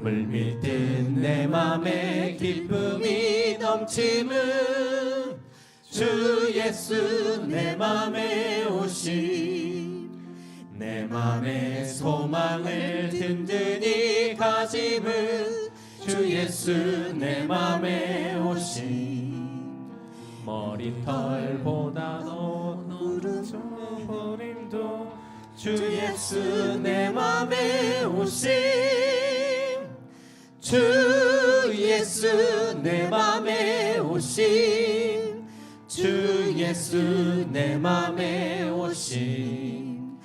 물밀 듯 내 맘에 기쁨이 넘침은 주 예수 내 맘에 오심 내 맘에 소망을 든든히 가짐은 주 예수 내 맘에 오심 머리털보다 높은 버림도 주 예수 내 맘에 오심 주 예수 내 맘에 오심 주 예수 내 맘에 오심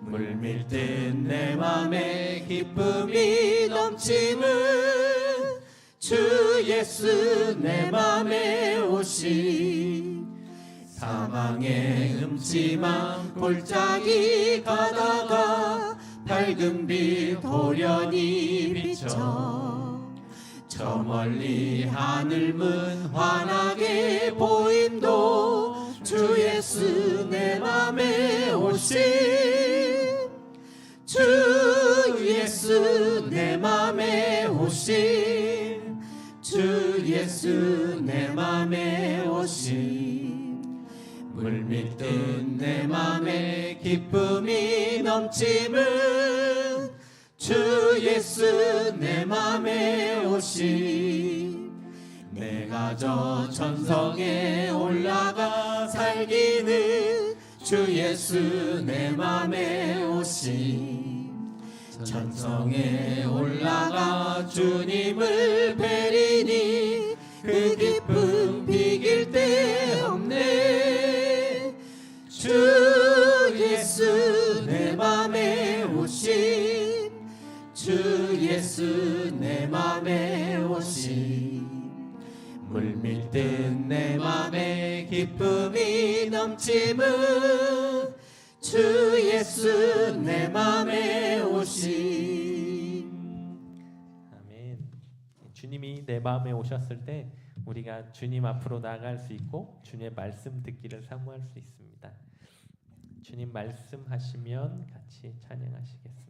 물밀 듯 내 맘에 기쁨이 넘침은 주 예수 내 맘에 오심 사망의 음침한 골짜기 가다가 밝은 빛 도련히 비쳐 저 멀리 하늘 문 환하게 보임도 주 예수 내 맘에 오심 주 예수 내 맘에 오심 주 예수 내 맘에 오심 물밀듯 내 맘에 기쁨이 넘침은 주 예수 내 맘에 오심 내가 저 천성에 올라가 살기는 주 예수 내 맘에 오심 천성에 올라가 주님을 뵈리니 그 물밀 듯 내 맘에 기쁨이 넘침은 주 예수 내 맘에 오심 아멘. 주님이 내 마음에 오셨을 때 우리가 주님 앞으로 나아갈 수 있고 주님의 말씀 듣기를 사모할 수 있습니다. 주님 말씀하시면 같이 찬양하시겠습니다.